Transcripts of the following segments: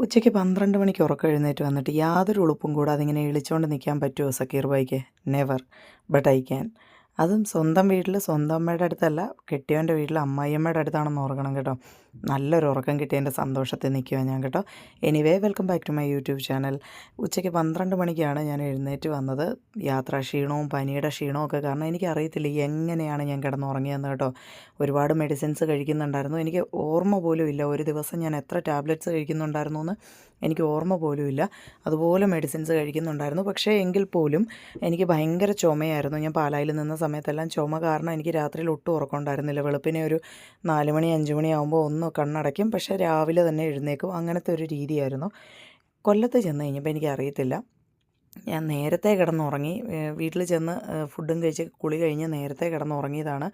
ഉച്ചയ്ക്ക് പന്ത്രണ്ട് മണിക്ക് ഉറക്കം എഴുന്നേറ്റ് വന്നിട്ട് യാതൊരു ഉളുപ്പും കൂടാതെ ഇങ്ങനെ ഇളിച്ചുകൊണ്ട് നിൽക്കാൻ പറ്റുമോ Zakir bike never but I can അതും സ്വന്തം വീട്ടിൽ സ്വന്തം അമ്മയുടെ അടുത്തല്ല കെട്ടിയവന്റെ വീട്ടിൽ അമ്മായിയമ്മയുടെ അടുത്താണെന്ന് ഓർക്കണം കേട്ടോ. നല്ലൊരു ഉറക്കം കിട്ടിയതിന്റെ സന്തോഷത്തിൽ നിൽക്കുക ഞാൻ കേട്ടോ. Anyway welcome back to my YouTube channel ഉച്ചയ്ക്ക് പന്ത്രണ്ട് മണിക്കാണ് ഞാൻ എഴുന്നേറ്റ് വന്നത്. യാത്രാ ക്ഷീണവും പനിയുടെ ക്ഷീണവും ഒക്കെ കാരണം എനിക്കറിയത്തില്ല എങ്ങനെയാണ് ഞാൻ കിടന്നുറങ്ങിയതെന്ന് കേട്ടോ. ഒരുപാട് മെഡിസിൻസ് കഴിക്കുന്നുണ്ടായിരുന്നു. എനിക്ക് ഓർമ്മ പോലും ഇല്ല. ഒരു ദിവസം ഞാൻ എത്ര ടാബ്ലറ്റ്സ് കഴിക്കുന്നുണ്ടായിരുന്നു എന്ന് എനിക്ക് ഓർമ്മ പോലും ഇല്ല. അതുപോലെ മെഡിസിൻസ് കഴിക്കുന്നുണ്ടായിരുന്നു. പക്ഷേ എങ്കിൽ പോലും എനിക്ക് ഭയങ്കര ചുമയായിരുന്നു. ഞാൻ പാലായിൽ നിന്ന സമയത്തെല്ലാം ചുമ കാരണം എനിക്ക് രാത്രിയിൽ ഒട്ടും ഉറക്കമുണ്ടായിരുന്നില്ല വെളുപ്പിനെ ഒരു നാല് മണി അഞ്ച് മണിയാകുമ്പോൾ ഒന്ന് കണ്ണടയ്ക്കും. പക്ഷേ രാവിലെ തന്നെ എഴുന്നേക്കും അങ്ങനത്തെ ഒരു രീതിയായിരുന്നു. കൊല്ലത്ത് ചെന്ന് കഴിഞ്ഞപ്പോൾ എനിക്കറിയത്തില്ല. ഞാൻ നേരത്തെ കിടന്നുറങ്ങി. വീട്ടിൽ ചെന്ന് ഫുഡും കഴിച്ച് കുളി കഴിഞ്ഞ് നേരത്തെ കിടന്നുറങ്ങിയതാണ്.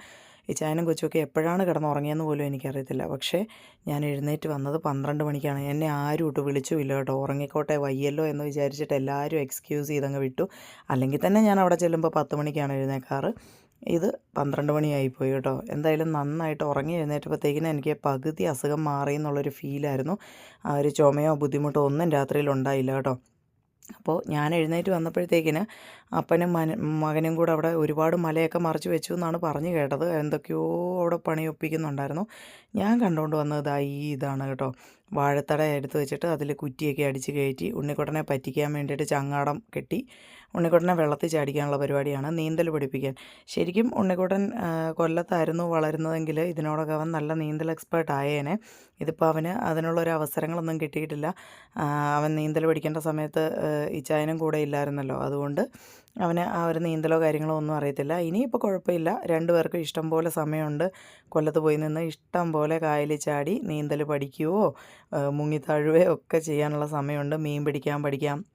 ഈ ചായനും കൊച്ചുമൊക്കെ എപ്പോഴാണ് കിടന്നുറങ്ങിയെന്ന് പോലും എനിക്കറിയത്തില്ല. പക്ഷേ ഞാൻ എഴുന്നേറ്റ് വന്നത് പന്ത്രണ്ട് മണിക്കാണ്. എന്നെ ആരും ഇട്ട് വിളിച്ചുമില്ല കേട്ടോ. ഉറങ്ങിക്കോട്ടെ വയ്യല്ലോ എന്ന് വിചാരിച്ചിട്ട് എല്ലാവരും എക്സ്ക്യൂസ് ചെയ്തങ്ങ് വിട്ടു. അല്ലെങ്കിൽ തന്നെ ഞാൻ അവിടെ ചെല്ലുമ്പോൾ പത്ത് മണിക്കാണ് എഴുന്നേക്കാറ് ഇത് പന്ത്രണ്ട് മണിയായിപ്പോയി കേട്ടോ. എന്തായാലും നന്നായിട്ട് ഉറങ്ങി എഴുന്നേറ്റപ്പോഴത്തേക്കിനും എനിക്ക് പകുതി അസുഖം മാറി എന്നുള്ളൊരു ഫീലായിരുന്നു. ആ ഒരു ചുമയോ ബുദ്ധിമുട്ടോ ഒന്നും രാത്രിയിൽ ഉണ്ടായില്ല കേട്ടോ. അപ്പോൾ ഞാൻ എഴുന്നേറ്റ് വന്നപ്പോഴത്തേക്കിന് അപ്പനും മന മകനും കൂടെ അവിടെ ഒരുപാട് മലയൊക്കെ മറിച്ച് വെച്ചു എന്നാണ് പറഞ്ഞു കേട്ടത്. എന്തൊക്കെയോ അവിടെ പണി ഒപ്പിക്കുന്നുണ്ടായിരുന്നു. ഞാൻ കണ്ടുകൊണ്ട് വന്നത് ഈ ഇതാണ് കേട്ടോ. വാഴത്തട എടുത്ത് വെച്ചിട്ട് അതിൽ കുറ്റിയൊക്കെ അടിച്ച് കയറ്റി ഉണ്ണിക്കുട്ടനെ പറ്റിക്കാൻ വേണ്ടിയിട്ട് ചങ്ങാടം കെട്ടി ഉണ്ണിക്കുട്ടനെ വെള്ളത്തിൽ ചാടിക്കാനുള്ള പരിപാടിയാണ് നീന്തൽ പഠിപ്പിക്കാൻ. ശരിക്കും ഉണ്ണിക്കുട്ടൻ കൊല്ലത്തായിരുന്നു വളരുന്നതെങ്കിൽ ഇതിനോടൊക്കെ അവൻ നല്ല നീന്തൽ എക്സ്പേർട്ട് ആയേനെ. ഇതിപ്പോൾ അവന് അതിനുള്ളൊരു അവസരങ്ങളൊന്നും കിട്ടിയിട്ടില്ല. അവൻ നീന്തൽ പഠിക്കേണ്ട സമയത്ത് ഇച്ചായനും കൂടെ ഇല്ലായിരുന്നല്ലോ. അതുകൊണ്ട് അവന് ആ ഒരു നീന്തലോ കാര്യങ്ങളോ ഒന്നും അറിയത്തില്ല. ഇനിയിപ്പോൾ കുഴപ്പമില്ല. രണ്ടുപേർക്കും ഇഷ്ടം പോലെ സമയമുണ്ട്. കൊല്ലത്ത് പോയി നിന്ന് ഇഷ്ടം പോലെ കായലിൽ ചാടി നീന്തൽ പഠിക്കുകയോ മുങ്ങിത്താഴുകയോ ഒക്കെ ചെയ്യാനുള്ള സമയമുണ്ട്. മീൻ പിടിക്കാൻ പഠിക്കാം.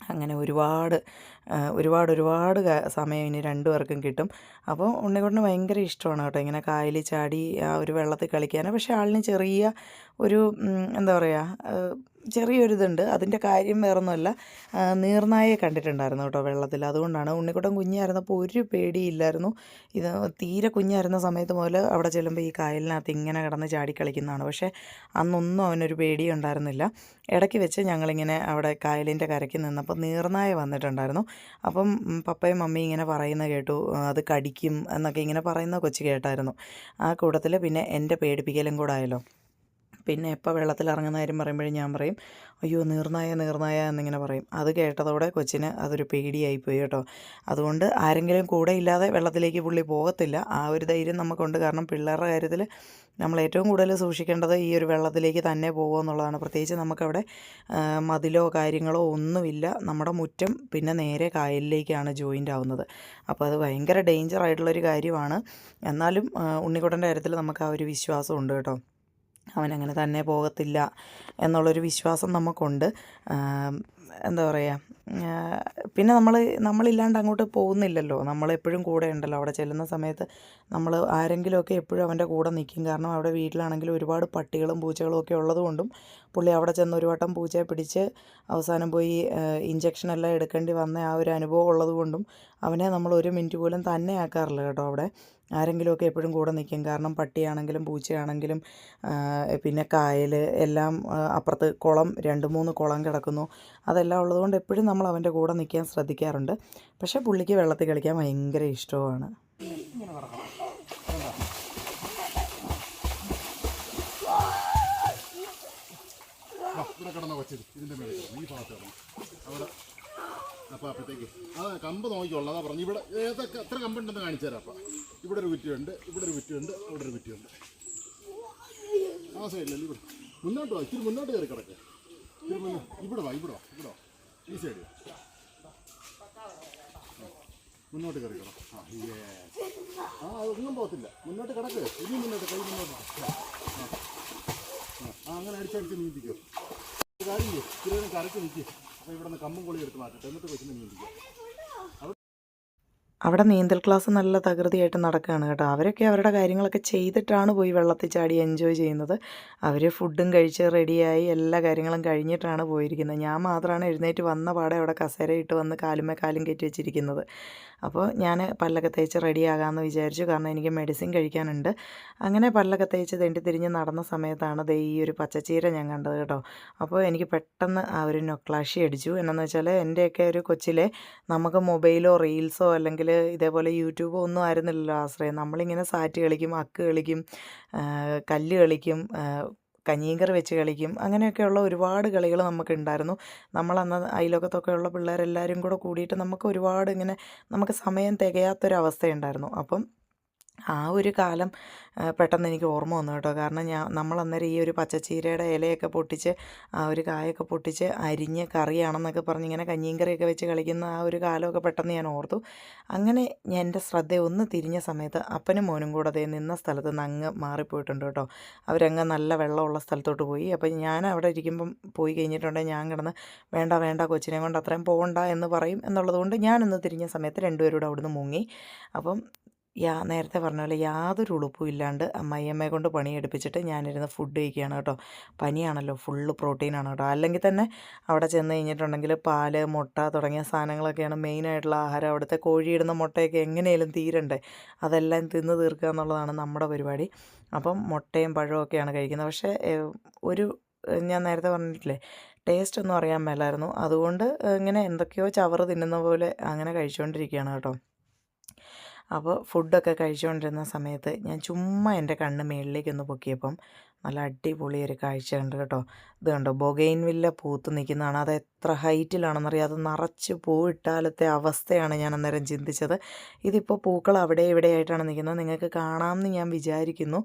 അങ്ങനെ ഒരുപാട് ഒരുപാട് ഒരുപാട് സമയം ഇനി രണ്ടു പേർക്കും കിട്ടും. അപ്പോൾ ഉണ്ണിക്കുട്ടന് ഭയങ്കര ഇഷ്ടമാണ് കേട്ടോ ഇങ്ങനെ കായലിൽ ചാടി ആ ഒരു വെള്ളത്തിൽ കളിക്കാൻ പക്ഷേ ആളിന് ചെറിയ ഒരു എന്താ പറയുക ചെറിയൊരിതുണ്ട്. അതിന്റെ കാര്യം വേറൊന്നുമല്ല. നീർനായെ കണ്ടിട്ടുണ്ടായിരുന്നു കേട്ടോ വെള്ളത്തിൽ. അതുകൊണ്ടാണ് ഉണ്ണിക്കുട്ടൻ കുഞ്ഞായിരുന്നപ്പോൾ ഒരു പേടിയില്ലായിരുന്നു. ഇത് തീരെ കുഞ്ഞായിരുന്ന സമയത്ത് മുതൽ അവിടെ ചെല്ലുമ്പോൾ ഈ കായലിനകത്ത് ഇങ്ങനെ കിടന്ന് ചാടിക്കളിക്കുന്നതാണ്. പക്ഷേ അന്നൊന്നും അവനൊരു പേടി ഉണ്ടായിരുന്നില്ല ഇടയ്ക്ക് വെച്ച് ഞങ്ങളിങ്ങനെ അവിടെ കായലിന്റെ കരയ്ക്ക് നിന്നപ്പോൾ നീർനായ വന്നിട്ടുണ്ടായിരുന്നു. അപ്പം പപ്പയും മമ്മിയും ഇങ്ങനെ പറയുന്ന കേട്ടു. അത് കടിക്കും എന്നൊക്കെ ഇങ്ങനെ പറയുന്ന കൊച്ചു കേട്ടായിരുന്നു. ആ കൂട്ടത്തിൽ പിന്നെ എന്റെ പേടിപ്പിക്കലും കൂടെ ആയല്ലോ. പിന്നെ എപ്പോൾ വെള്ളത്തിൽ ഇറങ്ങുന്ന കാര്യം പറയുമ്പോഴും ഞാൻ പറയും അയ്യോ നീർനായ നീർനായ എന്നിങ്ങനെ പറയും. അത് കേട്ടതോടെ കൊച്ചിന് അതൊരു പേടിയായിപ്പോയി കേട്ടോ. അതുകൊണ്ട് ആരെങ്കിലും കൂടെ ഇല്ലാതെ വെള്ളത്തിലേക്ക് പുള്ളി പോകത്തില്ല. ആ ഒരു ധൈര്യം നമുക്കുണ്ട്. കാരണം പിള്ളേരുടെ കാര്യത്തിൽ നമ്മൾ ഏറ്റവും കൂടുതൽ സൂക്ഷിക്കേണ്ടത് ഈ ഒരു വെള്ളത്തിലേക്ക് തന്നെ പോകുക എന്നുള്ളതാണ്. പ്രത്യേകിച്ച് നമുക്കവിടെ മതിലോ കാര്യങ്ങളോ ഒന്നുമില്ല. നമ്മുടെ മുറ്റം പിന്നെ നേരെ കായലിലേക്കാണ് ജോയിന്റ് ആവുന്നത്. അപ്പോൾ അത് ഭയങ്കര ഡേഞ്ചർ ആയിട്ടുള്ളൊരു കാര്യമാണ്. എന്നാലും ഉണ്ണിക്കുട്ടന്റെ കാര്യത്തിൽ നമുക്ക് ആ ഒരു വിശ്വാസമുണ്ട് കേട്ടോ. അവനങ്ങനെ തന്നെ പോകത്തില്ല എന്നുള്ളൊരു വിശ്വാസം നമുക്കുണ്ട്. എന്താ പറയുക പിന്നെ നമ്മൾ നമ്മളില്ലാണ്ട് അങ്ങോട്ട് പോകുന്നില്ലല്ലോ. നമ്മൾ എപ്പോഴും കൂടെ ഉണ്ടല്ലോ. അവിടെ ചെല്ലുന്ന സമയത്ത് നമ്മൾ ആരെങ്കിലുമൊക്കെ എപ്പോഴും അവന്റെ കൂടെ നിൽക്കും കാരണം അവിടെ വീട്ടിലാണെങ്കിൽ ഒരുപാട് പട്ടികളും പൂച്ചകളും ഒക്കെ ഉള്ളതുകൊണ്ടും പുള്ളി അവിടെ ചെന്ന് ഒരു വട്ടം പൂച്ചയെ പിടിച്ച് അവസാനം പോയി ഇഞ്ചക്ഷനെല്ലാം എടുക്കേണ്ടി വന്ന ആ ഒരു അനുഭവം ഉള്ളതുകൊണ്ടും അവനെ നമ്മൾ ഒരു മിനിറ്റ് പോലും തന്നെ ആക്കാറില്ല കേട്ടോ അവിടെ. ആരെങ്കിലുമൊക്കെ എപ്പോഴും കൂടെ നിൽക്കും കാരണം പട്ടിയാണെങ്കിലും പൂച്ചയാണെങ്കിലും പിന്നെ കായൽ എല്ലാം അപ്പുറത്ത് കുളം രണ്ട് മൂന്ന് കുളം കിടക്കുന്നു. അതെല്ലാം ഉള്ളതുകൊണ്ട് എപ്പോഴും നമ്മൾ അവന്റെ കൂടെ നിൽക്കാൻ ശ്രദ്ധിക്കാറുണ്ട്. പക്ഷേ പുള്ളിക്ക് വെള്ളത്തിൽ കളിക്കാൻ ഭയങ്കര ഇഷ്ടവുമാണ്. ഇവിടെ കിടന്ന കൊച്ചത് ഇതിന്റെ മേളിൽ ഈ ഭാഗത്ത് കിടന്നു അവിടെ അപ്പോൾ അപ്പോഴത്തേക്ക് ആ കമ്പ് നോക്കിക്കോളാം അതാ പറഞ്ഞു ഇവിടെ ഏതൊക്കെ എത്ര കമ്പുണ്ടെന്ന് കാണിച്ചു തരാം അപ്പം ഇവിടെ ഒരു കുറ്റിയുണ്ട് ഇവിടെ ഒരു കുറ്റിയുണ്ട് അവിടെ ഒരു കുറ്റിയുണ്ട് ആ സൈഡിലല്ലേ ഇവിടെ മുന്നോട്ട് വാ ഇത്തിരി മുന്നോട്ട് കയറി കിടക്കുക ഇത്തിരി മുന്നോ ഇവിടെ വാ ഇവിടെ വാ ഇവിടെ വാ. ഈ സൈഡ് മുന്നോട്ട് കയറി കിട ആ ഏ ആ ഒന്നും പോകത്തില്ല. മുന്നോട്ട് കിടക്ക്. ഇനി മുന്നോട്ട് കൈ മുന്നോട്ട് ആ അങ്ങനെ അടിച്ചടിച്ച് നീന്തിക്കോ. കാര്യം നേരം കരക്ക് നിൽക്കുക അപ്പോൾ ഇവിടെ നിന്ന് കമ്പും കൊളി എടുത്ത് മാറ്റിട്ട്. എന്നിട്ട് കൊച്ചിനെ നീന്തിക്കുക അവിടെ നീന്തൽ ക്ലാസ് നല്ല തകൃതിയായിട്ട് നടക്കുകയാണ് കേട്ടോ. അവരൊക്കെ അവരുടെ കാര്യങ്ങളൊക്കെ ചെയ്തിട്ടാണ് പോയി വെള്ളത്തിൽ ചാടി എൻജോയ് ചെയ്യുന്നത്. അവർ ഫുഡും കഴിച്ച് റെഡിയായി എല്ലാ കാര്യങ്ങളും കഴിഞ്ഞിട്ടാണ് പോയിരിക്കുന്നത്. ഞാൻ മാത്രമാണ് എഴുന്നേറ്റ് വന്ന പാടെ അവിടെ കസേര ഇട്ട് വന്ന് കാലുമേ കാലും കയറ്റി വെച്ചിരിക്കുന്നത്. അപ്പോൾ ഞാൻ പല്ലൊക്കെ തേച്ച് റെഡിയാകാമെന്ന് വിചാരിച്ചു. കാരണം എനിക്ക് മെഡിസിൻ കഴിക്കാനുണ്ട്. അങ്ങനെ പല്ലൊക്കെ തേച്ച് തെണ്ടി തിരിഞ്ഞ് നടന്ന സമയത്താണ് ദേ ഈ ഒരു പച്ചച്ചീര ഞാൻ കണ്ടത് കേട്ടോ. അപ്പോൾ എനിക്ക് പെട്ടെന്ന് ആ ഒരു നൊക്ലാഷി അടിച്ചു. എന്നാന്ന് വെച്ചാൽ എന്റെയൊക്കെ ഒരു കൊച്ചിലെ നമുക്ക് മൊബൈലോ റീൽസോ അല്ലെങ്കിൽ ഇതേപോലെ യൂട്യൂബ് ഒന്നും ആയിരുന്നില്ലല്ലോ ആശ്രയം. നമ്മളിങ്ങനെ സാറ്റ് കളിക്കും അക്ക് കളിക്കും കല്ല് കളിക്കും കഞ്ഞീങ്കർ വെച്ച് കളിക്കും അങ്ങനെയൊക്കെയുള്ള ഒരുപാട് കളികൾ നമുക്കുണ്ടായിരുന്നു. നമ്മളന്ന് അയലോക്കത്തൊക്കെ ഉള്ള പിള്ളേരെല്ലാവരും കൂടെ കൂടിയിട്ട് നമുക്ക് ഒരുപാട് ഇങ്ങനെ നമുക്ക് സമയം തികയാത്തൊരവസ്ഥയുണ്ടായിരുന്നു. അപ്പം ആ ഒരു കാലം പെട്ടെന്ന് എനിക്ക് ഓർമ്മ വന്നു കേട്ടോ. കാരണം ഞാൻ നമ്മൾ അന്നേരം ഈ ഒരു പച്ചച്ചീരയുടെ ഇലയൊക്കെ പൊട്ടിച്ച് ആ ഒരു കായൊക്കെ പൊട്ടിച്ച് അരിഞ്ഞ് കറിയാണെന്നൊക്കെ പറഞ്ഞ് ഇങ്ങനെ കഞ്ഞിയും കറിയൊക്കെ വെച്ച് കളിക്കുന്ന ആ ഒരു കാലമൊക്കെ പെട്ടെന്ന് ഞാൻ ഓർത്തു. അങ്ങനെ ഞാൻ എന്റെ ശ്രദ്ധ ഒന്ന് തിരിഞ്ഞ സമയത്ത് അപ്പനും മോനും കൂടെ അതേ നിന്ന സ്ഥലത്ത് നിന്ന് അങ്ങ് മാറിപ്പോയിട്ടുണ്ട് കേട്ടോ. അവരങ്ങ് നല്ല വെള്ളമുള്ള സ്ഥലത്തോട്ട് പോയി. അപ്പം ഞാൻ അവിടെ ഇരിക്കുമ്പം പോയി കഴിഞ്ഞിട്ടുണ്ടെങ്കിൽ ഞാൻ കിടന്ന് വേണ്ട വേണ്ട കൊച്ചിനെ കൊണ്ട് അത്രയും പോകണ്ട എന്ന് പറയും എന്നുള്ളതുകൊണ്ട് ഞാനൊന്ന് തിരിഞ്ഞ സമയത്ത് രണ്ടുപേരും കൂടെ അവിടുന്ന് മുങ്ങി. അപ്പം യാ നേരത്തെ പറഞ്ഞ പോലെ യാതൊരു ഉളുപ്പും ഇല്ലാണ്ട് അമ്മയമ്മയെ കൊണ്ട് പണിയെടുപ്പിച്ചിട്ട് ഞാനിരുന്ന് ഫുഡ് കഴിക്കുകയാണ് കേട്ടോ. പനിയാണല്ലോ ഫുള്ള് പ്രോട്ടീനാണ് കേട്ടോ. അല്ലെങ്കിൽ തന്നെ അവിടെ ചെന്ന് കഴിഞ്ഞിട്ടുണ്ടെങ്കിൽ പാൽ മുട്ട തുടങ്ങിയ സാധനങ്ങളൊക്കെയാണ് മെയിനായിട്ടുള്ള ആഹാരം. അവിടുത്തെ കോഴിയിടുന്ന മുട്ടയൊക്കെ എങ്ങനെയും തീരണ്ടേ. അതെല്ലാം തിന്ന് തീർക്കുക എന്നുള്ളതാണ് നമ്മുടെ പരിപാടി. അപ്പം മുട്ടയും പഴമൊക്കെയാണ് കഴിക്കുന്നത്. പക്ഷേ ഒരു ഞാൻ നേരത്തെ പറഞ്ഞിട്ടില്ലേ ടേസ്റ്റ് ഒന്നും അറിയാൻ മേലായിരുന്നു. അതുകൊണ്ട് ഇങ്ങനെ എന്തൊക്കെയോ ചവറ് തിന്നുന്ന പോലെ അങ്ങനെ കഴിച്ചുകൊണ്ടിരിക്കുകയാണ് കേട്ടോ. അപ്പോൾ ഫുഡൊക്കെ കഴിച്ചുകൊണ്ടിരുന്ന സമയത്ത് ഞാൻ ചുമ്മാ എന്റെ കണ്ണ് മേളിലേക്കൊന്ന് പൊക്കിയപ്പം നല്ല അടിപൊളി ഒരു കാഴ്ച ഉണ്ട് കേട്ടോ. ഇത് കണ്ടോ? ബൊഗൈൻ വില്ല പൂത്ത് നിൽക്കുന്നതാണ്. അത് എത്ര ഹൈറ്റിലാണെന്നറിയാം. അത് നിറച്ച് പൂവിട്ടാലത്തെ അവസ്ഥയാണ് ഞാൻ അന്നേരം ചിന്തിച്ചത്. ഇതിപ്പോൾ പൂക്കൾ അവിടെ ഇവിടെ ആയിട്ടാണ് നിൽക്കുന്നത്. നിങ്ങൾക്ക് കാണാമെന്ന് ഞാൻ വിചാരിക്കുന്നു.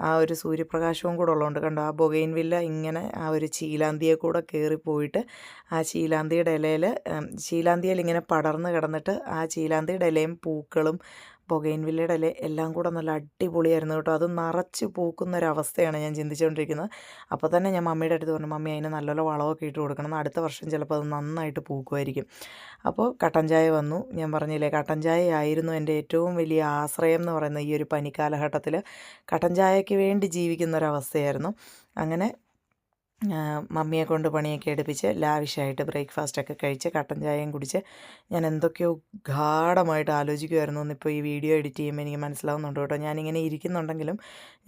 ആ ഒരു സൂര്യപ്രകാശവും കൂടെ ഉള്ളതുകൊണ്ട് കണ്ടോ? ആ ബൊഗൈൻ വില്ല ഇങ്ങനെ ആ ഒരു ചീലാന്തിയെ കൂടെ കയറിപ്പോയിട്ട് ആ ചീലാന്തിയുടെ ഇലയിൽ ചീലാന്തിയിൽ ഇങ്ങനെ പടർന്ന് കിടന്നിട്ട് ആ ചീലാന്തിയുടെ ഇലയും പൂക്കളും ബൊഗൈൻവില്ലയുടെ ഇല എല്ലാം കൂടെ നല്ല അടിപൊളിയായിരുന്നു കേട്ടോ. അത് നിറച്ച് പൂക്കുന്ന ഒരു അവസ്ഥയാണ് ഞാൻ ചിന്തിച്ചുകൊണ്ടിരിക്കുന്നത് അപ്പോൾ തന്നെ ഞാൻ മമ്മിയുടെ അടുത്ത് പറഞ്ഞു മമ്മി അതിന് നല്ലപോലെ വളമൊക്കെ ഇട്ട് കൊടുക്കണം. അടുത്ത വർഷം ചിലപ്പോൾ അത് നന്നായിട്ട് പൂക്കുമായിരിക്കും. അപ്പോൾ കട്ടൻ ചായ വന്നു. ഞാൻ പറഞ്ഞില്ലേ കട്ടൻ ആയിരുന്നു എന്റെ ഏറ്റവും വലിയ ആശ്രയം എന്ന് പറയുന്ന ഈ ഒരു പനിക്കാലഘട്ടത്തിൽ. കട്ടൻ ചായയ്ക്ക് വേണ്ടി ജീവിക്കുന്ന ഒരവസ്ഥയായിരുന്നു അങ്ങനെ മമ്മിയെ കൊണ്ട് പണിയൊക്കെ എടുപ്പിച്ച് ലാവിഷായിട്ട് ബ്രേക്ക്ഫാസ്റ്റൊക്കെ കഴിച്ച് കട്ടൻ ചായയും കുടിച്ച് ഞാൻ എന്തൊക്കെയോ ഗാഠമായിട്ട് ആലോചിക്കുമായിരുന്നു എന്നിപ്പോൾ ഈ വീഡിയോ എഡിറ്റ് ചെയ്യുമ്പോൾ എനിക്ക് മനസ്സിലാവുന്നുണ്ട് കേട്ടോ. ഞാനിങ്ങനെ ഇരിക്കുന്നുണ്ടെങ്കിലും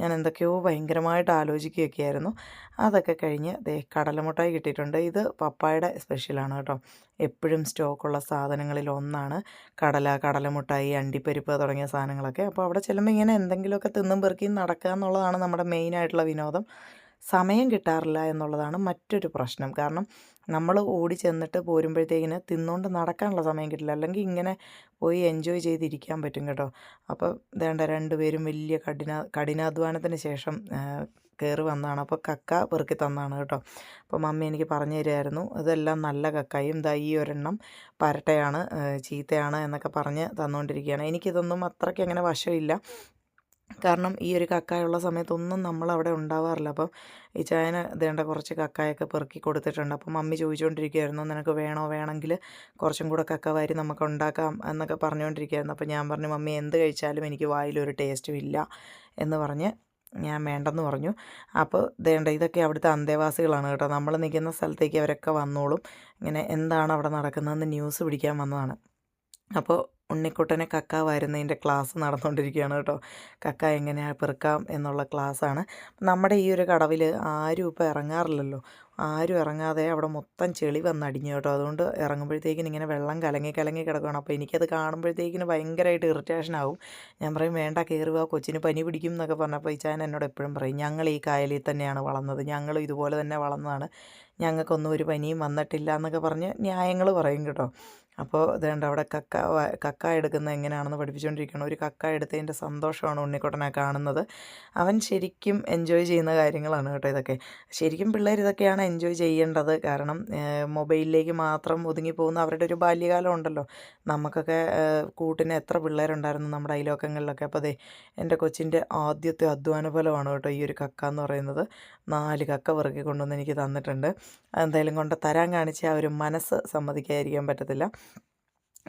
ഞാൻ എന്തൊക്കെയോ ഭയങ്കരമായിട്ട് ആലോചിക്കുകയൊക്കെ ആയിരുന്നു അതൊക്കെ കഴിഞ്ഞ് ദേ കടലമുട്ടായി കിട്ടിയിട്ടുണ്ട്. ഇത് പപ്പായുടെ സ്പെഷ്യലാണ് കേട്ടോ. എപ്പോഴും സ്റ്റോക്കുള്ള സാധനങ്ങളിൽ ഒന്നാണ് കടല കടലമുട്ടായി അണ്ടിപ്പരിപ്പ് തുടങ്ങിയ സാധനങ്ങളൊക്കെ. അപ്പോൾ അവിടെ ചെല്ലുമ്പോൾ ഇങ്ങനെ എന്തെങ്കിലുമൊക്കെ തിന്നും പെറുക്കിയും നടക്കുക എന്നുള്ളതാണ് നമ്മുടെ മെയിനായിട്ടുള്ള വിനോദം. സമയം കിട്ടാറില്ല എന്നുള്ളതാണ് മറ്റൊരു പ്രശ്നം. കാരണം നമ്മൾ ഓടി ചെന്നിട്ട് പോരുമ്പോഴത്തേക്കിന് തിന്നുകൊണ്ട് നടക്കാനുള്ള സമയം കിട്ടില്ല. അല്ലെങ്കിൽ ഇങ്ങനെ പോയി എൻജോയ് ചെയ്തിരിക്കാൻ പറ്റും കേട്ടോ. അപ്പോൾ വേണ്ട രണ്ടുപേരും വലിയ കഠിന കഠിനാധ്വാനത്തിന് ശേഷം കയറി വന്നതാണ്. അപ്പോൾ കക്ക പെറുക്കി തന്നതാണ് കേട്ടോ. അപ്പോൾ മമ്മി എനിക്ക് പറഞ്ഞു തരുമായിരുന്നു ഇതെല്ലാം നല്ല കക്കയും ദാ ഈ ഒരെണ്ണം പരട്ടയാണ് ചീത്തയാണ് എന്നൊക്കെ പറഞ്ഞ് തന്നുകൊണ്ടിരിക്കുകയാണ് എനിക്കിതൊന്നും അത്രയ്ക്ക് അങ്ങനെ വശമില്ല. കാരണം ഈ ഒരു കക്കായുള്ള സമയത്തൊന്നും നമ്മൾ അവിടെ ഉണ്ടാവാറില്ല. അപ്പം ഈ ചായന ഇതേണ്ട കുറച്ച് കക്കായൊക്കെ പെറുക്കി കൊടുത്തിട്ടുണ്ട്. അപ്പം മമ്മി ചോദിച്ചുകൊണ്ടിരിക്കുകയായിരുന്നു നിനക്ക് വേണോ? വേണമെങ്കിൽ കുറച്ചും കൂടെ കക്ക വാരി നമുക്ക് ഉണ്ടാക്കാം എന്നൊക്കെ പറഞ്ഞുകൊണ്ടിരിക്കുകയായിരുന്നു അപ്പം ഞാൻ പറഞ്ഞു മമ്മി എന്ത് കഴിച്ചാലും എനിക്ക് വായിലൊരു ടേസ്റ്റും ഇല്ല എന്ന് പറഞ്ഞ് ഞാൻ വേണ്ടെന്ന് പറഞ്ഞു. അപ്പോൾ ദേണ്ട ഇതൊക്കെ അവിടുത്തെ അന്തേവാസികളാണ് കേട്ടോ. നമ്മൾ നിൽക്കുന്ന സ്ഥലത്തേക്ക് അവരൊക്കെ വന്നോളും. ഇങ്ങനെ എന്താണ് അവിടെ നടക്കുന്നതെന്ന് ന്യൂസ് പിടിക്കാൻ വന്നതാണ്. അപ്പോൾ ഉണ്ണിക്കുട്ടനെ കക്ക വരുന്നതിന്റെ ക്ലാസ് നടന്നുകൊണ്ടിരിക്കുകയാണ് കേട്ടോ. കക്ക എങ്ങനെയാണ് പെറുക്കാം എന്നുള്ള ക്ലാസ്സാണ്. നമ്മുടെ ഈ ഒരു കടവിൽ ആരും ഇപ്പോൾ ഇറങ്ങാറില്ലല്ലോ. ആരും ഇറങ്ങാതെ അവിടെ മൊത്തം ചെളി വന്നടിഞ്ഞു കേട്ടോ. അതുകൊണ്ട് ഇറങ്ങുമ്പോഴത്തേക്കിന് ഇങ്ങനെ വെള്ളം കലങ്ങി കലങ്ങി കിടക്കുകയാണ്. അപ്പോൾ എനിക്കത് കാണുമ്പോഴത്തേക്കിന് ഭയങ്കരമായിട്ട് ഇറിറ്റേഷൻ ആവും. ഞാൻ പറയും വേണ്ട കയറുക കൊച്ചിന് പനി പിടിക്കും എന്നൊക്കെ പറഞ്ഞപ്പോൾ ഇച്ചാൻ എന്നോട് എപ്പോഴും പറയും ഞങ്ങൾ ഈ കായലിൽ തന്നെയാണ് വളർന്നത്. ഞങ്ങൾ ഇതുപോലെ തന്നെ വളർന്നതാണ്. ഞങ്ങൾക്കൊന്നും ഒരു പനിയും വന്നിട്ടില്ല എന്നൊക്കെ പറഞ്ഞ് ന്യായങ്ങൾ പറയും കേട്ടോ. അപ്പോൾ ഇതുകൊണ്ട് അവിടെ കക്ക കക്ക എടുക്കുന്നത് എങ്ങനെയാണെന്ന് പഠിപ്പിച്ചുകൊണ്ടിരിക്കുകയാണ് ഒരു കക്ക എടുത്തതിന്റെ സന്തോഷമാണ് ഉണ്ണിക്കുട്ടനെ കാണുന്നത്. അവൻ ശരിക്കും എൻജോയ് ചെയ്യുന്ന കാര്യങ്ങളാണ് കേട്ടോ ഇതൊക്കെ. ശരിക്കും പിള്ളേർ ഇതൊക്കെയാണ് എൻജോയ് ചെയ്യേണ്ടത്. കാരണം മൊബൈലിലേക്ക് മാത്രം ഒതുങ്ങി പോകുന്ന അവരുടെ ഒരു ബാല്യകാലം ഉണ്ടല്ലോ. നമുക്കൊക്കെ കൂട്ടിന് എത്ര പിള്ളേരുണ്ടായിരുന്നു നമ്മുടെ അയലോക്കങ്ങളിലൊക്കെ അപ്പോൾ അതെ എന്റെ കൊച്ചിന്റെ ആദ്യത്തെ അധ്വാന ഫലമാണ് കേട്ടോ ഈ ഒരു കക്ക എന്ന് പറയുന്നത്. നാല് കക്ക പെറുക്കി കൊണ്ടുവന്ന് എനിക്ക് തന്നിട്ടുണ്ട്. എന്തായാലും കൊണ്ട് തരാൻ കാണിച്ച ആ ഒരു മനസ്സ് സമ്മതിക്കാതിരിക്കാൻ പറ്റത്തില്ല.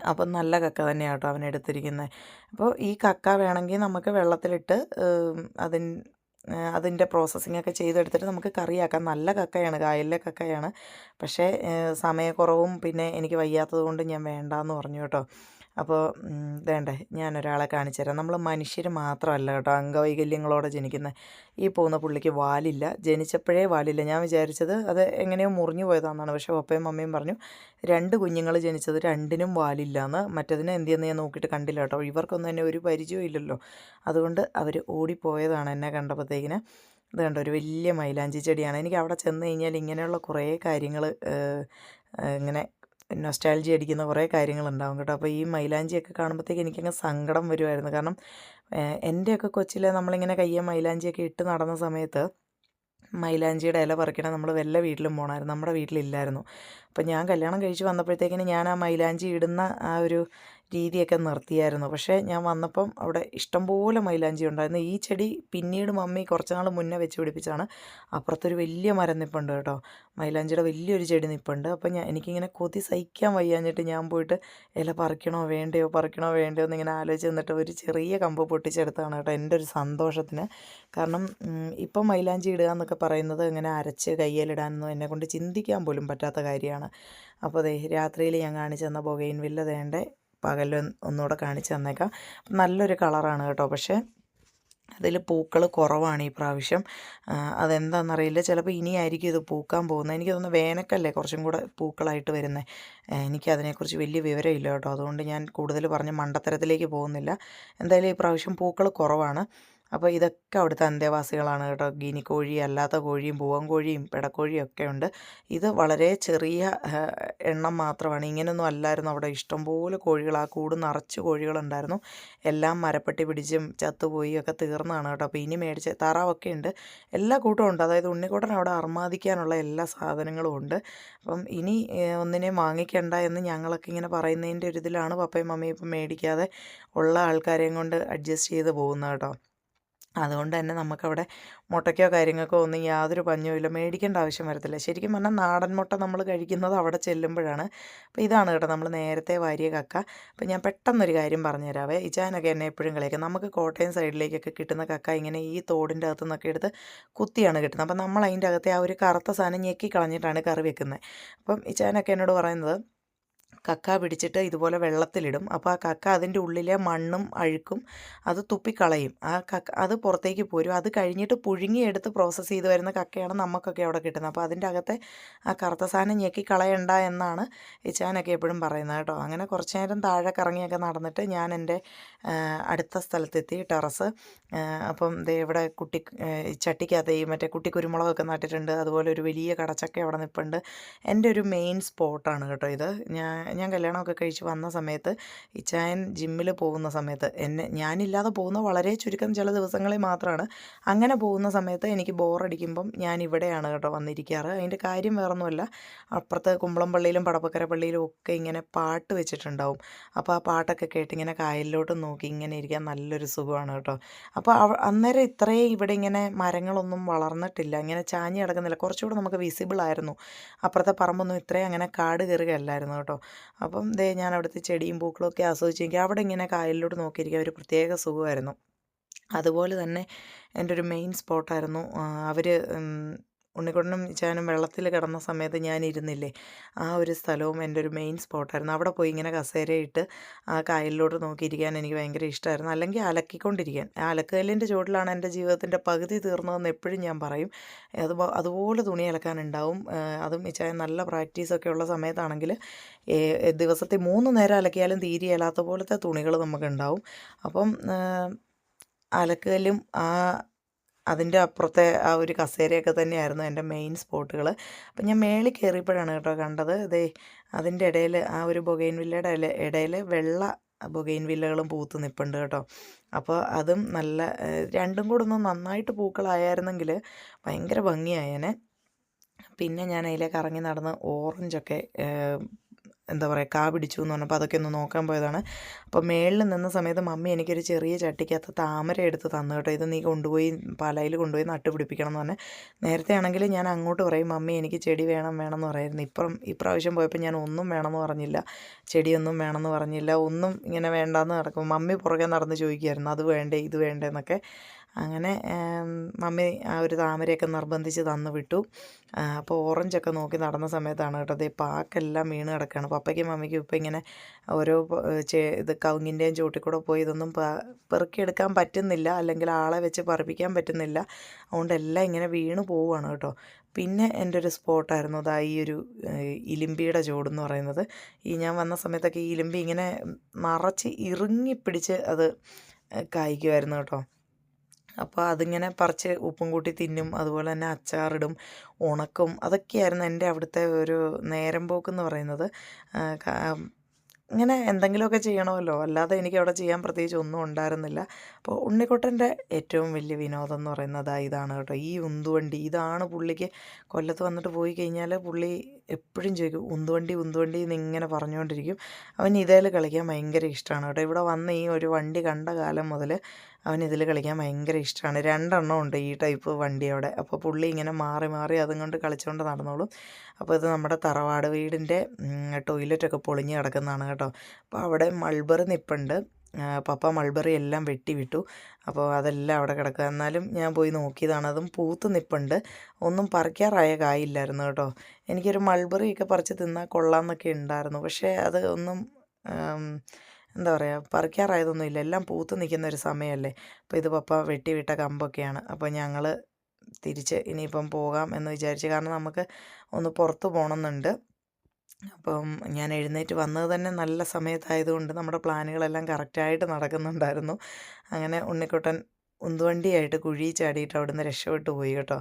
അപ്പം നല്ല കക്ക തന്നെയാണ് കേട്ടോ അവൻ എടുത്തിരിക്കുന്നത് അപ്പോൾ ഈ കക്ക വേണമെങ്കിൽ നമുക്ക് വെള്ളത്തിലിട്ട് അതിൻ അതിന്റെ പ്രോസസ്സിംഗ് ഒക്കെ ചെയ്തെടുത്തിട്ട് നമുക്ക് കറിയാക്കാം. നല്ല കക്കയാണ് കായലിലെ കക്കയാണ്. പക്ഷേ സമയക്കുറവും പിന്നെ എനിക്ക് വയ്യാത്തത് കൊണ്ട് ഞാൻ വേണ്ടാന്ന് പറഞ്ഞു കേട്ടോ. അപ്പോൾ വേണ്ടേ ഞാനൊരാളെ കാണിച്ചു തരാം നമ്മൾ മനുഷ്യർ മാത്രമല്ല കേട്ടോ അംഗവൈകല്യങ്ങളോടെ ജനിക്കുന്ന ഈ പോകുന്ന പുള്ളിക്ക് വാലില്ല. ജനിച്ചപ്പോഴേ വാലില്ല. ഞാൻ വിചാരിച്ചത് അത് എങ്ങനെയോ മുറിഞ്ഞു പോയതാണെന്നാണ്. പക്ഷേ പപ്പയും മമ്മിയും പറഞ്ഞു രണ്ട് കുഞ്ഞുങ്ങൾ ജനിച്ചത് രണ്ടിനും വാലില്ല എന്ന് മറ്റതിനെ എന്തിയെന്ന് ഞാൻ നോക്കിയിട്ട് കണ്ടില്ല കേട്ടോ. ഇവർക്കൊന്നും തന്നെ ഒരു പരിചയവും ഇല്ലല്ലോ. അതുകൊണ്ട് അവർ ഓടിപ്പോയതാണ് എന്നെ കണ്ടപ്പോഴത്തേക്കിന്. ഇത് കണ്ടോ ഒരു വലിയ മൈലാഞ്ചി ചെടിയാണ്. എനിക്ക് അവിടെ ചെന്ന് കഴിഞ്ഞാൽ ഇങ്ങനെയുള്ള കുറേ കാര്യങ്ങൾ ഇങ്ങനെ നൊസ്റ്റാൾജി അടിക്കുന്ന കുറേ കാര്യങ്ങളുണ്ടാവും കേട്ടോ. അപ്പോൾ ഈ മൈലാഞ്ചിയൊക്കെ കാണുമ്പോഴത്തേക്ക് എനിക്കങ്ങ് സങ്കടം വരുമായിരുന്നു കാരണം എന്റെയൊക്കെ കൊച്ചിലെ നമ്മളിങ്ങനെ കയ്യെ മൈലാഞ്ചിയൊക്കെ ഇട്ട് നടന്ന സമയത്ത് മൈലാഞ്ചിയുടെ ഇല പറിക്കണേ നമ്മൾ വല്ല വീട്ടിലും പോകണമായിരുന്നു നമ്മുടെ വീട്ടിലില്ലായിരുന്നു. അപ്പോൾ ഞാൻ കല്യാണം കഴിച്ച് വന്നപ്പോഴത്തേക്കിന് ഞാൻ ആ മൈലാഞ്ചി ഇടുന്ന ആ ഒരു രീതിയൊക്കെ നിർത്തിയായിരുന്നു. പക്ഷേ ഞാൻ വന്നപ്പം അവിടെ ഇഷ്ടംപോലെ മൈലാഞ്ചി ഉണ്ടായിരുന്നു. ഈ ചെടി പിന്നീട് മമ്മി കുറച്ച് നാൾ മുന്നേ വെച്ച് പിടിപ്പിച്ചാണ് അപ്പുറത്തൊരു വലിയ മരം നിൽപ്പുണ്ട് കേട്ടോ. മൈലാഞ്ചിയുടെ വലിയൊരു ചെടി നിൽപ്പുണ്ട് അപ്പം ഞാൻ എനിക്കിങ്ങനെ കൊതി സഹിക്കാൻ വയ്യാഞ്ഞിട്ട് ഞാൻ പോയിട്ട് ഇല പറിക്കണോ വേണ്ടയോ പറിക്കണോ വേണ്ടയോ എന്നിങ്ങനെ ആലോചിച്ച് നിന്നിട്ട് ഒരു ചെറിയ കമ്പ് പൊട്ടിച്ചെടുത്താണ് കേട്ടോ എന്റെ ഒരു സന്തോഷത്തിന്. കാരണം ഇപ്പം മൈലാഞ്ചി ഇടുക എന്നൊക്കെ പറയുന്നത് ഇങ്ങനെ അരച്ച് കയ്യിലിടാനൊന്നും എന്നെ കൊണ്ട് ചിന്തിക്കാൻ പോലും പറ്റാത്ത കാര്യമാണ്. അപ്പോൾ അതെ രാത്രിയിൽ ഞാൻ കാണിച്ചു തന്ന ബൊഗൈൻ വില്ല വേണ്ട പകൽ ഒന്നുകൂടെ കാണിച്ച് തന്നേക്കാം. നല്ലൊരു കളറാണ് കേട്ടോ. പക്ഷേ അതിൽ പൂക്കൾ കുറവാണ് ഈ പ്രാവശ്യം. അതെന്താണെന്നറിയില്ല ചിലപ്പോൾ ഇനിയായിരിക്കും ഇത് പൂക്കാൻ പോകുന്നത്. എനിക്ക് തോന്നുന്നു വേനക്കല്ലേ കുറച്ചും കൂടെ പൂക്കളായിട്ട് വരുന്നത് എനിക്കതിനെക്കുറിച്ച് വലിയ വിവരമില്ല കേട്ടോ. അതുകൊണ്ട് ഞാൻ കൂടുതൽ പറഞ്ഞ് മണ്ടത്തരത്തിലേക്ക് പോകുന്നില്ല. എന്തായാലും ഈ പ്രാവശ്യം പൂക്കൾ കുറവാണ്. അപ്പോൾ ഇതൊക്കെ അവിടുത്തെ അന്തേവാസികളാണ് കേട്ടോ. ഗിനിക്കോഴി അല്ലാത്ത കോഴിയും പൂവൻ കോഴിയും പിടക്കോഴിയും ഒക്കെ ഉണ്ട്. ഇത് വളരെ ചെറിയ എണ്ണം മാത്രമാണ്. ഇങ്ങനെയൊന്നും അല്ലായിരുന്നു. അവിടെ ഇഷ്ടംപോലെ കോഴികൾ ആ കൂട് നിറച്ച് കോഴികളുണ്ടായിരുന്നു. എല്ലാം മരപ്പെട്ടി പിടിച്ചും ചത്തുപോയി ഒക്കെ തീർന്നതാണ് കേട്ടോ. അപ്പോൾ ഇനി മേടിച്ച് താറാവൊക്കെ ഉണ്ട്. എല്ലാ കൂട്ടവും ഉണ്ട്. അതായത് ഉണ്ണിക്കൂട്ടൻ അവിടെ അർമാദിക്കാനുള്ള എല്ലാ സാധനങ്ങളും ഉണ്ട്. അപ്പം ഇനി ഒന്നിനെ വാങ്ങിക്കണ്ട എന്ന് ഞങ്ങളൊക്കെ ഇങ്ങനെ പറയുന്നതിന്റെ ഒരു ഇതിലാണ് പപ്പയും മമ്മിയും ഇപ്പം മേടിക്കാതെ ഉള്ള ആൾക്കാരെയും കൊണ്ട് അഡ്ജസ്റ്റ് ചെയ്ത് പോകുന്നത് കേട്ടോ. അതുകൊണ്ട് തന്നെ നമുക്കവിടെ മുട്ടയ്ക്കോ കാര്യങ്ങൾക്കോ ഒന്നും യാതൊരു പഞ്ഞോ ഇല്ല. മേടിക്കേണ്ട ആവശ്യം വരത്തില്ല. ശരിക്കും പറഞ്ഞാൽ നാടൻ മുട്ട നമ്മൾ കഴിക്കുന്നത് അവിടെ ചെല്ലുമ്പോഴാണ്. അപ്പോൾ ഇതാണ് കേട്ടോ നമ്മൾ നേരത്തെ വാരിയ കക്ക. അപ്പോൾ ഞാൻ പെട്ടെന്നൊരു കാര്യം പറഞ്ഞുതരാവേ. ഇജാനൊക്കെ എന്നെ എപ്പോഴും കളിയാക്കും. നമുക്ക് കോട്ടയം സൈഡിലേക്കൊക്കെ കിട്ടുന്ന കക്ക ഇങ്ങനെ ഈ തോടിന്റെ അകത്തു നിന്നൊക്കെ എടുത്ത് കുത്തിയാണ് കിട്ടുന്നത്. അപ്പം നമ്മൾ അതിന്റെ അകത്തെ ആ ഒരു കറുത്ത സാധനം ഞെക്കി കളഞ്ഞിട്ടാണ് കറി വെക്കുന്നത്. അപ്പം ഇച്ചാനൊക്കെ എന്നോട് പറയുന്നത് കക്ക പിടിച്ചിട്ട് ഇതുപോലെ വെള്ളത്തിലിടും. അപ്പോൾ ആ കക്ക അതിന്റെ ഉള്ളിലെ മണ്ണും അഴുക്കും അത് തുപ്പിക്കളയും. ആ കക്ക അത് പുറത്തേക്ക് പോരും. അത് കഴിഞ്ഞിട്ട് പുഴുങ്ങിയെടുത്ത് പ്രോസസ്സ് ചെയ്ത് വരുന്ന കക്കയാണ് നമുക്കൊക്കെ അവിടെ കിട്ടുന്നത്. അപ്പോൾ അതിന്റെ അകത്തെ ആ കറുത്ത സാധനം ഞെക്കി കളയണ്ട എന്നാണ് ഇച്ചാനൊക്കെ എപ്പോഴും പറയുന്നത് കേട്ടോ. അങ്ങനെ കുറച്ച് നേരം താഴെ കറങ്ങിയൊക്കെ നടന്നിട്ട് ഞാൻ എന്റെ അടുത്ത സ്ഥലത്തെത്തി ടെറസ്. അപ്പം ഇവിടെ കുട്ടി ചട്ടിക്കകത്ത് ഈ മറ്റേ കുട്ടി കുരുമുളകൊക്കെ നട്ടിട്ടുണ്ട്. അതുപോലെ ഒരു വലിയ കടച്ചക്ക അവിടെ നിൽപ്പുണ്ട് എന്റെ ഒരു മെയിൻ സ്പോട്ടാണ് കേട്ടോ ഇത്. ഞാൻ ഞാൻ കല്യാണമൊക്കെ കഴിച്ച് വന്ന സമയത്ത് ഇച്ചായൻ ജിമ്മിൽ പോകുന്ന സമയത്ത് എന്നെ ഞാനില്ലാതെ പോകുന്ന വളരെ ചുരുക്കം ചില ദിവസങ്ങളിൽ മാത്രമാണ് അങ്ങനെ പോകുന്ന സമയത്ത് എനിക്ക് ബോറടിക്കുമ്പം ഞാൻ ഇവിടെയാണ് കേട്ടോ വന്നിരിക്കാറ്. അതിന്റെ കാര്യം വേറൊന്നുമല്ല. അപ്പുറത്ത് കുമ്പളംപള്ളിയിലും പടപ്പക്കര പള്ളിയിലും ഒക്കെ ഇങ്ങനെ പാട്ട് വെച്ചിട്ടുണ്ടാവും. അപ്പോൾ ആ പാട്ടൊക്കെ കേട്ട് ഇങ്ങനെ കായലിലോട്ട് നോക്കി ഇങ്ങനെ ഇരിക്കാൻ നല്ലൊരു സുഖമാണ് കേട്ടോ. അപ്പോൾ അന്നേരം ഇത്രയും ഇവിടെ ഇങ്ങനെ മരങ്ങളൊന്നും വളർന്നിട്ടില്ല. ഇങ്ങനെ ചാഞ്ഞ് കിടക്കുന്നില്ല. കുറച്ചുകൂടെ നമുക്ക് വിസിബിൾ ആയിരുന്നു. അപ്പുറത്തെ പറമ്പൊന്നും ഇത്രയും അങ്ങനെ കാട് കയറുകയല്ലായിരുന്നു കേട്ടോ. അപ്പം ദേ ഞാൻ അവിടുത്തെ ചെടിയും പൂക്കളും ഒക്കെ ആസ്വദിച്ചെങ്കിൽ അവിടെ ഇങ്ങനെ കായലിലോട്ട് നോക്കിയിരിക്കാൻ ഒരു പ്രത്യേക സുഖമായിരുന്നു. അതുപോലെ തന്നെ എന്റെ ഒരു മെയിൻ സ്പോട്ടായിരുന്നു അവർ ഉണ്ണിക്കുട്ടനും ചാനും വെള്ളത്തിൽ കിടന്ന സമയത്ത് ഞാൻ ഇരുന്നില്ലേ ആ ഒരു സ്ഥലവും എന്റെ ഒരു മെയിൻ സ്പോട്ടായിരുന്നു അവിടെ പോയി ഇങ്ങനെ കസേരയിട്ട് ആ കായലിലോട്ട് നോക്കിയിരിക്കാൻ എനിക്ക് ഭയങ്കര ഇഷ്ടമായിരുന്നു. അല്ലെങ്കിൽ അലക്കിക്കൊണ്ടിരിക്കാൻ. അലക്കുകല്ലിന്റെ ചുവട്ടിലാണ് എന്റെ ജീവിതത്തിന്റെ പകുതി തീർന്നതെന്ന് എപ്പോഴും ഞാൻ പറയും. അത് അതുപോലെ തുണി അലക്കാനുണ്ടാവും. അതും ഇച്ചായ നല്ല പ്രാക്ടീസൊക്കെ ഉള്ള സമയത്താണെങ്കിൽ ദിവസത്തെ മൂന്ന് നേരം അലക്കിയാലും തീരെയല്ലാത്ത പോലത്തെ തുണികൾ നമുക്കുണ്ടാവും. അപ്പം അലക്കുകല്ലും ആ അതിന്റെ അപ്പുറത്തെ ആ ഒരു കസേരയൊക്കെ തന്നെയായിരുന്നു എന്റെ മെയിൻ സ്പോട്ടുകൾ അപ്പം ഞാൻ മേളിൽ കയറിയപ്പോഴാണ് കേട്ടോ കണ്ടത്. ദേ അതിന്റെ ഇടയിൽ ആ ഒരു ബൊഗൈൻ വില്ലയുടെ ഇടയിൽ വെള്ള ബൊഗൈൻ വില്ലകളും പൂത്ത് നിൽപ്പുണ്ട് കേട്ടോ. അപ്പോൾ അതും നല്ല രണ്ടും കൂടെ ഒന്ന് നന്നായിട്ട് പൂക്കളായിരുന്നെങ്കിൽ ഭയങ്കര ഭംഗിയായേനെ. പിന്നെ ഞാൻ അതിലേക്ക് ഇറങ്ങി നടന്ന് ഓറഞ്ചൊക്കെ എന്താ പറയുക കാ പിടിച്ചു എന്ന് പറഞ്ഞപ്പോൾ അതൊക്കെ ഒന്ന് നോക്കാൻ പോയതാണ്. അപ്പോൾ മേളിൽ നിന്ന സമയത്ത് മമ്മി എനിക്കൊരു ചെറിയ ചട്ടിക്കകത്ത് താമര എടുത്ത് തന്നു കേട്ടോ. ഇത് നീ കൊണ്ടുപോയി പാലയിൽ കൊണ്ടുപോയി നട്ടുപിടിപ്പിക്കണം എന്ന് പറഞ്ഞ്. നേരത്തെ ആണെങ്കിൽ ഞാൻ അങ്ങോട്ട് പറയും മമ്മി എനിക്ക് ചെടി വേണം വേണം എന്ന് പറയായിരുന്നു. ഇപ്പം ഇപ്രാവശ്യം പോയപ്പോൾ ഞാൻ ഒന്നും വേണമെന്ന് പറഞ്ഞില്ല. ചെടിയൊന്നും വേണമെന്ന് പറഞ്ഞില്ല. ഒന്നും ഇങ്ങനെ വേണ്ടാന്ന് നടക്കും മമ്മി പുറകെ നടന്ന് ചോദിക്കുമായിരുന്നു അത് വേണ്ടേ ഇത് വേണ്ടേ എന്നൊക്കെ. അങ്ങനെ മമ്മി ആ ഒരു താമരയൊക്കെ നിർബന്ധിച്ച് തന്നു വിട്ടു. അപ്പോൾ ഓറഞ്ചൊക്കെ നോക്കി നടന്ന സമയത്താണ് കേട്ടോ ഈ പാക്കെല്ലാം വീണ് കിടക്കുകയാണ് പപ്പയ്ക്കും മമ്മിക്കും ഇപ്പം ഇങ്ങനെ ഓരോ ഇത് കവുങ്ങിന്റെയും ചോട്ടിൽ കൂടെ പോയി ഇതൊന്നും പെറുക്കിയെടുക്കാൻ പറ്റുന്നില്ല അല്ലെങ്കിൽ ആളെ വെച്ച് പറപ്പിക്കാൻ പറ്റുന്നില്ല. അതുകൊണ്ട് എല്ലാം ഇങ്ങനെ വീണ് പോവുകയാണ് കേട്ടോ. പിന്നെ എന്റെ ഒരു സ്പോട്ടായിരുന്നു അതാ ഈ ഒരു ഇലിമ്പിയുടെ ചൂടെന്ന് പറയുന്നത്. ഈ ഞാൻ വന്ന സമയത്തൊക്കെ ഈ ഇലിമ്പി ഇങ്ങനെ നിറച്ച് ഇറുങ്ങിപ്പിടിച്ച് അത് കായ്ക്കുമായിരുന്നു കേട്ടോ. അപ്പോൾ അതിങ്ങനെ പറിച്ച് ഉപ്പും കൂട്ടി തിന്നും അതുപോലെ തന്നെ അച്ചാറിടും ഉണക്കും അതൊക്കെയായിരുന്നു എന്റെ അവിടുത്തെ ഒരു നേരം പോക്കെന്ന് പറയുന്നത്. ഇങ്ങനെ എന്തെങ്കിലുമൊക്കെ ചെയ്യണമല്ലോ. അല്ലാതെ എനിക്ക് അവിടെ ചെയ്യാൻ പ്രത്യേകിച്ച് ഒന്നും ഉണ്ടായിരുന്നില്ല. അപ്പോൾ ഉണ്ണിക്കുട്ടന്റെ ഏറ്റവും വലിയ വിനോദം എന്ന് പറയുന്നത് ഇതാണ് കേട്ടോ. ഈ ഉന്തുവണ്ടി ഇതാണ് പുള്ളിക്ക് കൊല്ലത്ത് വന്നിട്ട് പോയി കഴിഞ്ഞാൽ പുള്ളി എപ്പോഴും ചോദിക്കും ഉന്തുവണ്ടി ഉന്തുവണ്ടി എന്ന് ഇങ്ങനെ പറഞ്ഞുകൊണ്ടിരിക്കും. അവൻ ഇതിൽ കളിക്കാൻ ഭയങ്കര ഇഷ്ടമാണ് കേട്ടോ. ഇവിടെ വന്ന് ഈ ഒരു വണ്ടി കണ്ട കാലം മുതൽ അവൻ ഇതിൽ കളിക്കാൻ ഭയങ്കര ഇഷ്ടമാണ് രണ്ടെണ്ണം ഉണ്ട് ഈ ടൈപ്പ് വണ്ടി അവിടെ. അപ്പോൾ പുള്ളി ഇങ്ങനെ മാറി മാറി അതും കൊണ്ട് കളിച്ചുകൊണ്ട് നടന്നോളും. അപ്പോൾ ഇത് നമ്മുടെ തറവാട് വീടിന്റെ ടോയ്ലറ്റൊക്കെ പൊളിഞ്ഞ് കിടക്കുന്നതാണ് കേട്ടോ. അപ്പോൾ അവിടെ മൾബറി നിപ്പുണ്ട്. പപ്പ മൾബറി എല്ലാം വെട്ടി വിട്ടു. അപ്പോൾ അതെല്ലാം അവിടെ കിടക്കുക. എന്നാലും ഞാൻ പോയി നോക്കിയതാണ്. അതും പൂത്ത് നിപ്പുണ്ട്. ഒന്നും പറിക്കാറായ കായില്ലായിരുന്നു കേട്ടോ. എനിക്കൊരു മൾബറിയൊക്കെ പറിച്ച് തിന്നാൽ കൊള്ളാമെന്നൊക്കെ ഉണ്ടായിരുന്നു. പക്ഷേ അത് ഒന്നും എന്താ പറയുക പറിക്കാറായതൊന്നും ഇല്ല. എല്ലാം പൂത്ത് നിൽക്കുന്ന ഒരു സമയമല്ലേ. അപ്പോൾ ഇത് പപ്പ വെട്ടി വിട്ട കമ്പൊക്കെയാണ്. അപ്പോൾ ഞങ്ങൾ തിരിച്ച് ഇനിയിപ്പം പോകാം എന്ന് വിചാരിച്ച്. കാരണം നമുക്ക് ഒന്ന് പുറത്ത് പോകണമെന്നുണ്ട്. അപ്പം ഞാൻ എഴുന്നേറ്റ് വന്നത് തന്നെ നല്ല സമയത്തായതുകൊണ്ട് നമ്മുടെ പ്ലാനുകളെല്ലാം കറക്റ്റായിട്ട് നടക്കുന്നുണ്ടായിരുന്നു. അങ്ങനെ ഉണ്ണിക്കുട്ടൻ ഉന്തുവണ്ടിയായിട്ട് കുഴി ചാടിയിട്ട് അവിടുന്ന് രക്ഷപ്പെട്ടു പോയി കേട്ടോ.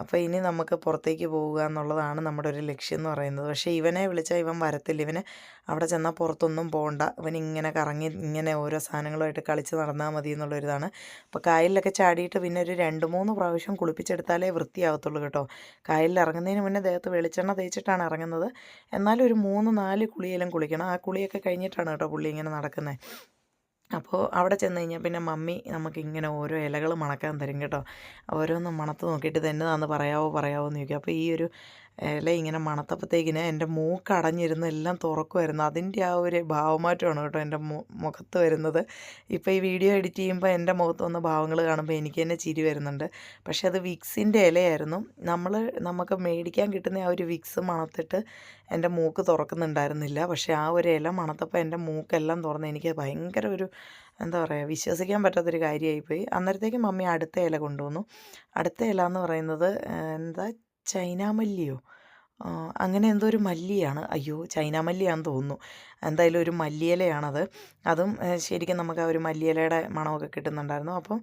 അപ്പോൾ ഇനി നമുക്ക് പുറത്തേക്ക് പോവുക എന്നുള്ളതാണ് നമ്മുടെ ഒരു ലക്ഷ്യം എന്ന് പറയുന്നത്. പക്ഷേ ഇവനെ വിളിച്ചാൽ ഇവൻ വരത്തില്ല. ഇവന് അവിടെ ചെന്നാൽ പുറത്തൊന്നും പോകണ്ട ഇവൻ ഇങ്ങനെ കറങ്ങി ഇങ്ങനെ ഓരോ സാധനങ്ങളുമായിട്ട് കളിച്ച് നടന്നാൽ മതി എന്നുള്ളൊരിതാണ്. അപ്പോൾ കായലിലൊക്കെ ചാടിയിട്ട് പിന്നെ ഒരു രണ്ട് മൂന്ന് പ്രാവശ്യം കുളിപ്പിച്ചെടുത്താലേ വൃത്തിയാവത്തുള്ളൂ കേട്ടോ. കായലിൽ ഇറങ്ങുന്നതിന് മുന്നേ ദേഹത്ത് വെളിച്ചെണ്ണ തേച്ചിട്ടാണ് ഇറങ്ങുന്നത്. എന്നാലും ഒരു മൂന്ന് നാല് കുളിയെല്ലാം കുളിക്കണം. ആ കുളിയൊക്കെ കഴിഞ്ഞിട്ടാണ് കേട്ടോ പുള്ളി ഇങ്ങനെ നടക്കുന്നത് അപ്പോൾ അവിടെ ചെന്ന് കഴിഞ്ഞാൽ പിന്നെ മമ്മി നമുക്ക് ഇങ്ങനെ ഓരോ ഇലകൾ മണക്കാൻ തരും കേട്ടോ. ഓരോന്നും മണത്ത് നോക്കിയിട്ട് ഇത് എന്നതാന്ന് പറയാവോ പറയാവോ എന്ന് ചോദിക്കും. അപ്പോൾ ഈ ഒരു ഇല ഇങ്ങനെ മണത്തപ്പോഴത്തേക്കിന് എന്റെ മൂക്ക് അടഞ്ഞിരുന്ന് എല്ലാം തുറക്കുമായിരുന്നു അതിന്റെ ആ ഒരു ഭാവമാറ്റമാണ് കേട്ടോ എന്റെ മുഖത്ത് വരുന്നത്. ഇപ്പോൾ ഈ വീഡിയോ എഡിറ്റ് ചെയ്യുമ്പോൾ എന്റെ മുഖത്ത് വന്ന ഭാവങ്ങൾ കാണുമ്പോൾ എനിക്ക് തന്നെ ചിരി വരുന്നുണ്ട്. പക്ഷേ അത് വിക്സിന്റെ ഇലയായിരുന്നു. നമ്മൾ നമുക്ക് മേടിക്കാൻ കിട്ടുന്ന ആ ഒരു വിക്സ് മണത്തിട്ട് എന്റെ മൂക്ക് തുറക്കുന്നുണ്ടായിരുന്നില്ല. പക്ഷേ ആ ഒരു ഇല മണത്തപ്പോൾ എന്റെ മൂക്കെല്ലാം തുറന്ന് എനിക്ക് ഭയങ്കര ഒരു എന്താ പറയുക വിശ്വസിക്കാൻ പറ്റാത്തൊരു കാര്യമായിപ്പോയി. അന്നേരത്തേക്ക് മമ്മി അടുത്ത ഇല കൊണ്ടുവന്നു. അടുത്ത ഇല എന്ന് പറയുന്നത് എന്താ ചൈനാമല്ലിയോ മല്ലിയോ? അങ്ങനെ എന്തോ ഒരു മല്ലിയാണ്. അയ്യോ ചൈന മല്ലിയാന്ന് തോന്നുന്നു. എന്തായാലും ഒരു മല്ലിയിലയാണത്. അതും ശരിക്കും നമുക്ക് ആ ഒരു മല്ലിയിലയുടെ മണമൊക്കെ കിട്ടുന്നുണ്ടായിരുന്നു. അപ്പം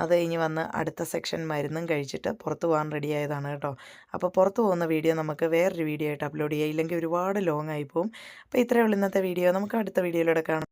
അത് കഴിഞ്ഞ് വന്ന് അടുത്ത സെക്ഷൻ മരുന്നും കഴിച്ചിട്ട് പുറത്ത് പോകാൻ റെഡി ആയതാണ് കേട്ടോ. അപ്പോൾ പുറത്ത് പോകുന്ന വീഡിയോ നമുക്ക് വേറൊരു വീഡിയോ ആയിട്ട് അപ്ലോഡ് ചെയ്യാം. ഇല്ലെങ്കിൽ ഒരുപാട് ലോങ് ആയി പോകും അപ്പോൾ ഇത്രയേ ഉള്ളൂ ഇന്നത്തെ വീഡിയോ. നമുക്ക് അടുത്ത വീഡിയോയിലൂടെ കാണാം.